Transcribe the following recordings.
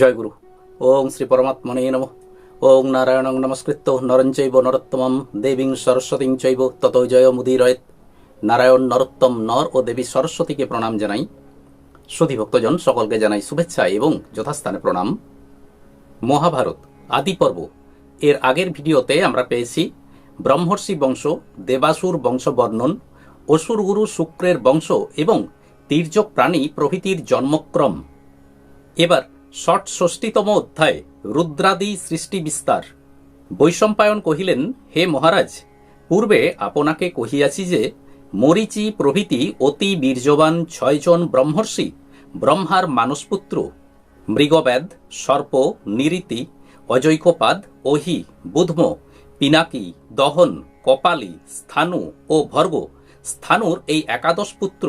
জয় গুরু ওং শ্রী পরমাত্মনে নম। ওং নারায়ণং নমস্কৃত্য নরঞ্চৈব নরোত্তমম দেবীং সরস্বতীং চৈব তত জয় মুদিরয়েত নারায়ণ নরোত্তম নর ও দেবী সরস্বতীকে প্রণাম জানাই। সুধী ভক্তজন সকলকে জানাই শুভেচ্ছা এবং যথাস্থানে প্রণাম। মহাভারত, আদি পর্ব। এর আগের ভিডিওতে আমরা পেয়েছি ব্রহ্মর্ষি বংশ, দেবাসুর বংশ বর্ণন অসুরগুরু শুক্রের বংশ এবং তীর্যক প্রাণী প্রভৃতির জন্মক্রম। এবার ষষ্ঠীতম অধ্যায়, রুদ্রাদি সৃষ্টি বিস্তার। বৈশম্পায়ন কহিলেন, হে মহারাজ, পূর্বে আপনাকে কহিয়াছি যে, মরিচি প্রভৃতি অতি বীর্যবান ছয়জন ব্রহ্মর্ষি, ব্রহ্মার মানসপুত্র। মৃগব্যাদ সর্প, নিরীতি, অজৈকপাদ ওহি বুধম, পিনাকি, দহন, কপালি, স্থানু ও ভর্গ, স্থানুর এই একাদশ পুত্র।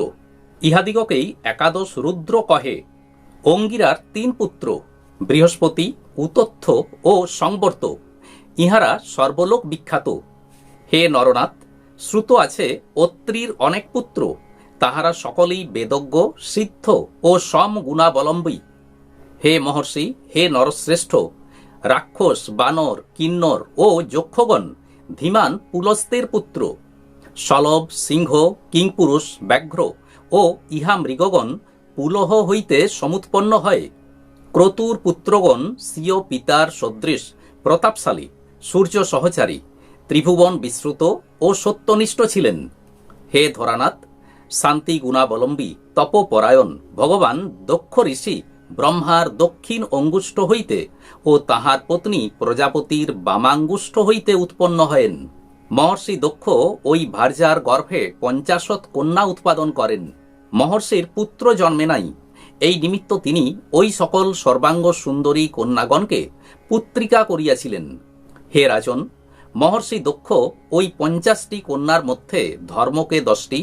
ইহাদিগকেই একাদশ রুদ্র কহে। অঙ্গিরার তিন পুত্র, বৃহস্পতি, উতথ্য ও সংবর্ত। ইহারা সর্বলোক বিখ্যাত। হে নরনাথ, শ্রুত আছে অত্রির অনেক পুত্র, তাহারা সকলেই বেদজ্ঞ, সিদ্ধ ও সম গুণাবলম্বী হে মহর্ষি, হে নরশ্রেষ্ঠ, রাক্ষস, বানর, কিন্নর ও যক্ষগণ, ধীমান পুলস্তের পুত্র। সলভ, সিংহ, কিংপুরুষ, ব্যাঘ্র ও ইহা মৃগগণ পুলহ হইতে সমুৎপন্ন হয়। ক্রতুর পুত্রগণ স্বীয় পিতার সদৃশ, প্রতাপশালী, সূর্য সহচারী, ত্রিভুবন বিশ্রুত ও সত্যনিষ্ঠ ছিলেন। হে ধরানাথ, শান্তি গুণাবলম্বী তপপরায়ণ, ভগবান দক্ষ ঋষি, ব্রহ্মার দক্ষিণ অঙ্গুষ্ঠ হইতে ও তাহার পত্নী প্রজাপতির বামাঙ্গুষ্ঠ হইতে উৎপন্ন হয়েন। মহর্ষি দক্ষ ওই ভার্যার গর্ভে পঞ্চাশত কন্যা উৎপাদন করেন। মহর্ষির পুত্র জন্মে নাই। এই নিমিত্ত তিনি ওই সকল সর্বাঙ্গ সুন্দরী কন্যাগণকে পুত্রিকা করিয়াছিলেন। হে রাজন, মহর্ষি দক্ষ ওই পঞ্চাশটি কন্যার মধ্যে ধর্মকে দশটি,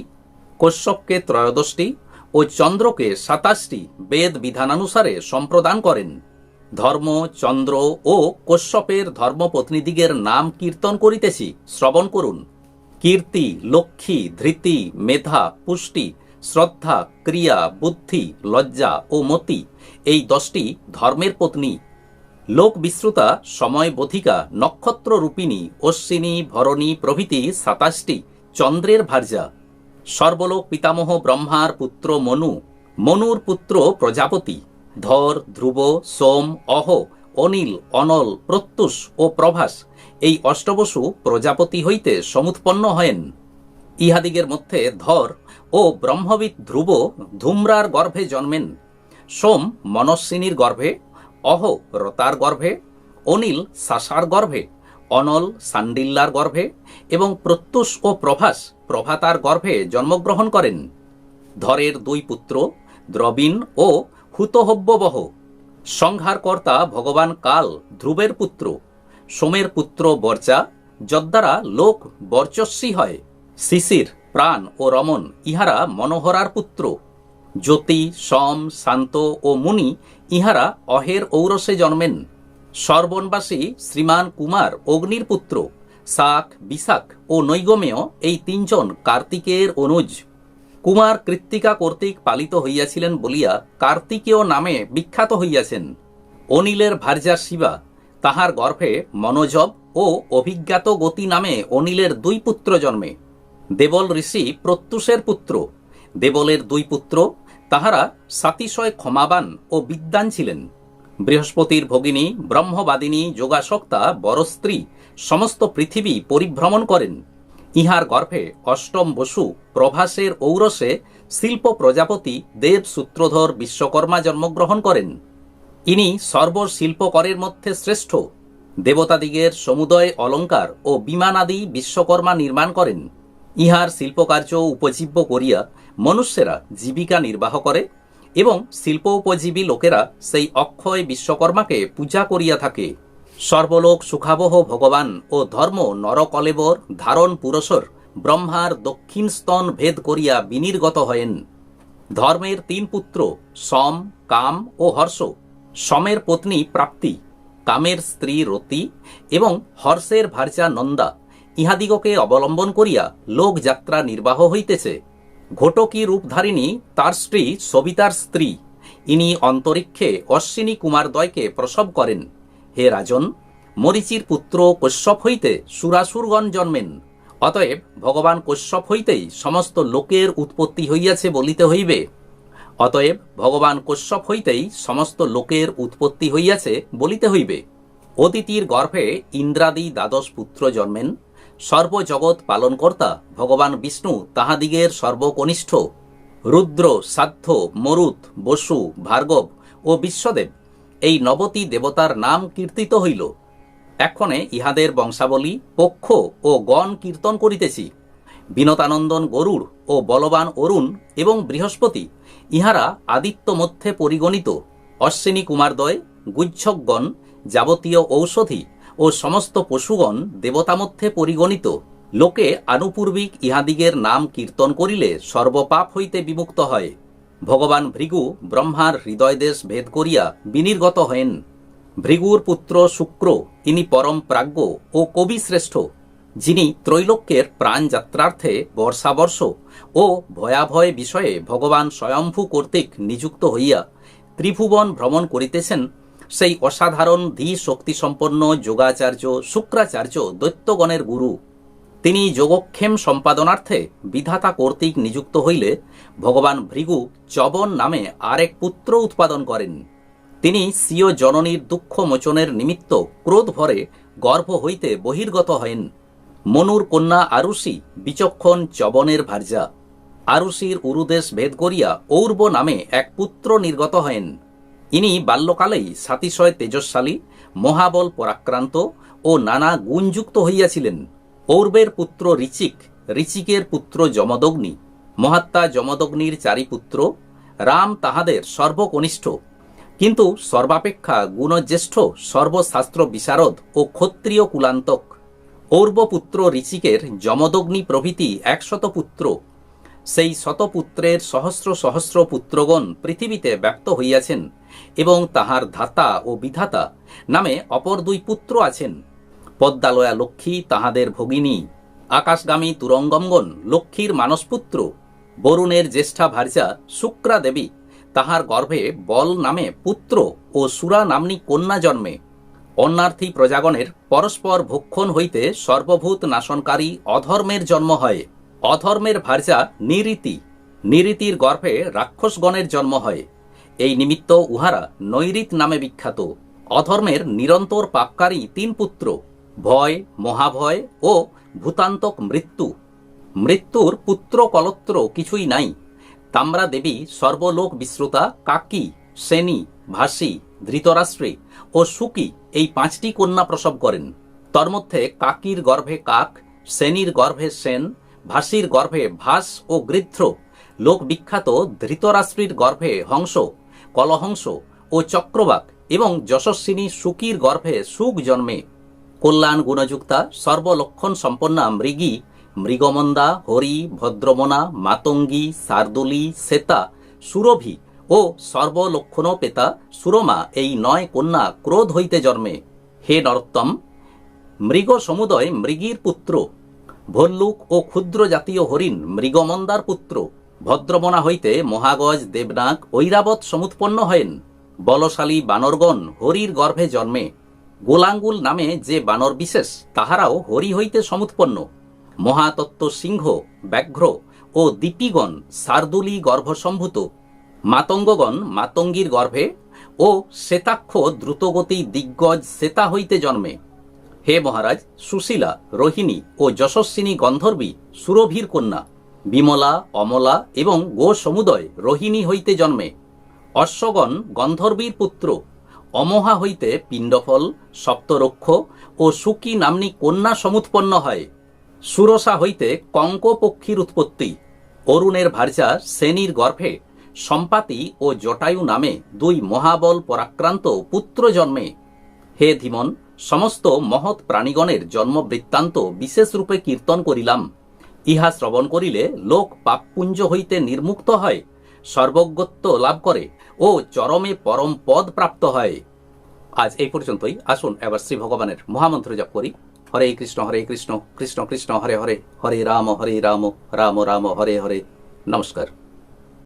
কশ্যপকে ত্রয়োদশটি ও চন্দ্রকে সাতাশটি বেদ বিধানানুসারে সম্প্রদান করেন। ধর্ম, চন্দ্র ও কশ্যপের ধর্মপত্নীদিগের নাম কীর্তন করিতেছি, শ্রবণ করুন। কীর্তি, লক্ষ্মী, ধৃতি, মেধা, পুষ্টি শ্রদ্ধা, ক্রিয়া, বুদ্ধি, লজ্জা ও মতি এই দশটি ধর্মের পত্নী। লোক বিশ্রুতা সময় বোধিকা, নক্ষত্র রূপিণী, অশ্বিনী, ভরণী প্রভৃতি সাতাশটি চন্দ্রের ভার্যা। সর্বলোক পিতামহ ব্রহ্মার পুত্র মনু, মনুর পুত্র প্রজাপতি। ধর, ধ্রুব, সোম, অহ, অনিল, অনল, প্রত্যুষ ও প্রভাস এই অষ্টবসু প্রজাপতি হইতে সমুৎপন্ন হয়েন। ইহাদিগের মধ্যে ধর ও ব্রহ্মবিদ ধ্রুব ধূম্রার গর্ভে জন্মেন। সোম মনস্বিনীর গর্ভে, অহ রতার গর্ভে, অনিল সাসার গর্ভে, অনল সান্ডিল্লার গর্ভে এবং প্রত্যুষ ও প্রভাস প্রভাতার গর্ভে জন্মগ্রহণ করেন। ধরের দুই পুত্র দ্রবিন ও হুতহব্যবহ। সংহারকর্তা ভগবান কাল ধ্রুবের পুত্র। সোমের পুত্র বর্চা, যদ্বারা লোক বর্চস্বী হয়। শিশির প্রাণ ও রমন ইহারা মনোহরার পুত্র। জ্যোতি, সম, শান্ত ও মুনি, ইহারা অহের ঔরসে জন্মেন। সর্বনবাসী শ্রীমান কুমার অগ্নির পুত্র, শাক বিশাখ ও নৈগমেয় এই তিনজন কার্তিকের অনুজ। কুমার কৃত্তিকা কর্তৃক পালিত হইয়াছিলেন বলিয়া কার্তিকেয় নামে বিখ্যাত হইয়াছেন। অনিলের ভার্যা শিবা, তাহার গর্ভে মনোজব ও অভিজ্ঞাত গতি নামে অনিলের দুই পুত্র জন্মে। দেবল ঋষি প্রত্যুষের পুত্র। দেবলের দুই পুত্র, তাহারা সাতিশয় ক্ষমাবান ও বিদ্বান ছিলেন। বৃহস্পতির ভগিনী, ব্রহ্মবাদিনী, যোগাসক্তা বড় স্ত্রী সমস্ত পৃথিবী পরিভ্রমণ করেন। ইহার গর্ভে অষ্টম বসু প্রভাসের ঔরসে শিল্প প্রজাপতি দেব সূত্রধর বিশ্বকর্মা জন্মগ্রহণ করেন। ইনি সর্বশিল্পকরের মধ্যে শ্রেষ্ঠ। দেবতাদিগের সমুদয় অলঙ্কার ও বিমানাদি বিশ্বকর্মা নির্মাণ করেন। ইহার শিল্পকার্য উপজীব্য করিয়া মনুষ্যেরা জীবিকা নির্বাহ করে এবং শিল্প উপজীবী লোকেরা সেই অক্ষয় বিশ্বকর্মাকে পূজা করিয়া থাকে। সর্বলোক সুখাবহ ভগবান ও ধর্ম নরকলেবর ধারণ পুরসর ব্রহ্মার দক্ষিণ স্তন ভেদ করিয়া বিনির্গত হয়েন। ধর্মের তিন পুত্র সম, কাম ও হর্ষ। সমের পত্নী প্রাপ্তি, কামের স্ত্রী রতি এবং হর্ষের ভার্যা নন্দা ইহাদিগকে অবলম্বন করিয়া লোকযাত্রা নির্বাহ হইতেছে। ঘটকী রূপধারিণী তার স্ত্রী সবিতার স্ত্রী, ইনি অন্তরিক্ষে অশ্বিনী কুমারদ্বয়কে প্রসব করেন। হে রাজন, মরিচির পুত্র কশ্যপ হইতে সুরাসুরগণ জন্মেন। অতএব ভগবান কশ্যপ হইতেই সমস্ত লোকের উৎপত্তি হইয়াছে বলিতে হইবে। অতএব ভগবান কশ্যপ হইতেই সমস্ত লোকের উৎপত্তি হইয়াছে বলিতে হইবে। অদিতির গর্ভে ইন্দ্রাদি দ্বাদশ পুত্র জন্মেন। সর্বজগৎ পালনকর্তা ভগবান বিষ্ণু তাহাদিগের সর্বকনিষ্ঠ রুদ্র, সাধ্য মরুত বসু, ভার্গব ও বিশ্বদেব এই নবতী দেবতার নাম কীর্তিত হইল। এক্ষণে ইহাদের বংশাবলী, পক্ষ ও গণ কীর্তন করিতেছি। বিনতানন্দন গরুড় ও বলবান অরুণ এবং বৃহস্পতি ইহারা আদিত্য মধ্যে পরিগণিত। অশ্বিনী কুমারদ্বয়, গুজ্জকগণ, যাবতীয় ঔষধি ও সমস্ত পশুগণ দেবতা মধ্যে পরিগণিত। লোকে আনুপূর্বিক ইহাদিগের নাম কীর্তন করিলে সর্বপাপ হইতে বিমুক্ত হয়। ভগবান ভৃগু ব্রহ্মার হৃদয়দেশ ভেদ করিয়া বিনির্গত হেন। ভৃগুর পুত্র শুক্র, ইনি পরম প্রাজ্ঞ ও কবি শ্রেষ্ঠ, যিনি ত্রৈলোক্যের প্রাণযাত্রার্থে বর্ষাবর্ষ ও ভয়াভয় বিষয়ে ভগবান স্বয়ম্ভু কর্তৃক নিযুক্ত হইয়া ত্রিভুবন ভ্রমণ করিতেছেন সেই অসাধারণ ধী শক্তিসম্পন্ন যোগাচার্য শুক্রাচার্য দৈত্যগণের গুরু। তিনি যোগক্ষেম সম্পাদনার্থে বিধাতা কর্তৃক নিযুক্ত হইলে ভগবান ভৃগু চবন নামে আরেক পুত্র উৎপাদন করেন। তিনি স্বীয় জননীর দুঃখ মোচনের নিমিত্ত ক্রোধ ভরে গর্ভ হইতে বহির্গত হয়েন মনুর কন্যা আরুষি বিচক্ষণ চবনের ভার্যা। আরুষির উরুদেশ ভেদ করিয়া ঔর্ব নামে এক পুত্র নির্গত হয়েন ইনি বাল্যকালেই সাতিশয় তেজস্বালী, মহাবল পরাক্রান্ত ও নানা গুণযুক্ত হইয়াছিলেন। পৌর্বের পুত্র ঋচিক, ঋচিকের পুত্র যমদগ্নি, মহাত্মা যমদগ্নির চারি পুত্র রাম তাহাদের সর্বকনিষ্ঠ। কিন্তু সর্বাপেক্ষা গুণজ্যেষ্ঠ, সর্বশাস্ত্র বিশারদ ও ক্ষত্রিয় কুলান্তক। ঔর্বপুত্র ঋচিকের যমদগ্নি প্রভৃতি একশত পুত্র। সেই শতপুত্রের সহস্র সহস্র পুত্রগণ পৃথিবীতে ব্যক্ত হইয়াছেন। এবং তাহার ধাতা ও বিধাতা নামে অপর দুই পুত্র আছেন। পদ্মালয়া লক্ষ্মী তাহাদের ভগিনী। আকাশগামী তুরঙ্গমগণ লক্ষ্মীর মানসপুত্র। বরুণের জ্যেষ্ঠা ভার্যা শুক্রা দেবী তাহার গর্ভে বল নামে পুত্র ও সুরা নাম্নী কন্যা জন্মে। অন্যার্থী প্রজাগণের পরস্পর ভক্ষণ হইতে সর্বভূত নাশনকারী অধর্মের জন্ম হয়। অধর্মের ভার্যা নিরীতি। নিরীতির গর্ভে রাক্ষসগণের জন্ম হয়। এই নিমিত্ত উহারা নৈরিত নামে বিখ্যাত। অধর্মের নিরন্তর পাপকারী তিন পুত্র, ভয়, মহাভয় ও ভূতান্তক মৃত্যু। মৃত্যুর পুত্র কলত্র কিছুই নাই। তাম্রা দেবী, সর্বলোক বিশ্রুতা কাকি, সেনী, ভাসী, ধৃতরাষ্ট্রী ও সুকি এই পাঁচটি কন্যা প্রসব করেন। তন্মধ্যে কাকির গর্ভে কাক, সেনীর গর্ভে সেন, ভাসির গর্ভে ভাস ও গৃধ্র লোক বিখ্যাত ধৃতরাষ্ট্রীর গর্ভে হংস। কলহংস ও চক্রবাক এবং যশস্বিনী সুকির গর্ভে সুখ জন্মে। কল্যাণ গুণযুক্তা, সর্বলক্ষণ সম্পন্না মৃগী, মৃগমন্দা, হরি, ভদ্রমনা, মাতঙ্গী শার্দুলী শ্বেতা, সুরভি ও সর্বলক্ষণোপেতা সুরমা এই নয় কন্যা ক্রোধ হইতে জন্মে। হে নরোত্তম, মৃগ সমুদয় মৃগীর পুত্র। ভল্লুক ও ক্ষুদ্র জাতীয় হরিণ মৃগমন্দার পুত্র। ভদ্রমনা হইতে মহাগজ, দেবনাগ ঐরাবত সমুৎপন্ন হয়েন। বলশালী বানরগণ হরির গর্ভে জন্মে। গোলাঙ্গুল নামে যে বানর বিশেষ, তাহারাও হরি হইতে সমুৎপন্ন। মহাতত্ত্ব সিংহ, ব্যাঘ্র ও দীপিগণ শার্দুলী গর্ভসম্ভূত। মাতঙ্গগণ মাতঙ্গীর গর্ভে ও শ্বেতাক্ষ দ্রুতগতি দিগ্গজ শ্বেতা হইতে জন্মে। হে মহারাজ, সুশীলা, রোহিণী ও যশস্বিনী গন্ধর্বী সুরভীর কন্যা বিমলা, অমলা এবং গো সমুদয় রোহিণী হইতে জন্মে। অশ্বগণ গন্ধর্বীর পুত্র। অমহা হইতে পিণ্ডফল, সপ্তরক্ষ ও সুকি নাম্নী কন্যা সমুৎপন্ন হয়। সুরসা হইতে কঙ্ক পক্ষীর উৎপত্তি। অরুণের ভার্যা সেনীর গর্ভে সম্পাতি ও জটায়ু নামে দুই মহাবল পরাক্রান্ত পুত্র জন্মে। হে ধীমন, সমস্ত মহৎ প্রাণীগণের জন্ম বৃত্তান্ত বিশেষ কীর্তন করিলাম। ইহা শ্রবণ করিলে লোক পাপপুঞ্জ হইতে নির্মুক্ত হয়, সর্বজ্ঞত্ব লাভ করে ও চরমে পরম পদ প্রাপ্ত হয়। আজ এই পর্যন্তই। আসুন এবার শ্রী ভগবানের মহামন্ত্র জপ করি। হরে কৃষ্ণ হরে কৃষ্ণ কৃষ্ণ কৃষ্ণ, হরে হরে হরে রাম হরে রাম রাম রাম, হরে হরে। নমস্কার।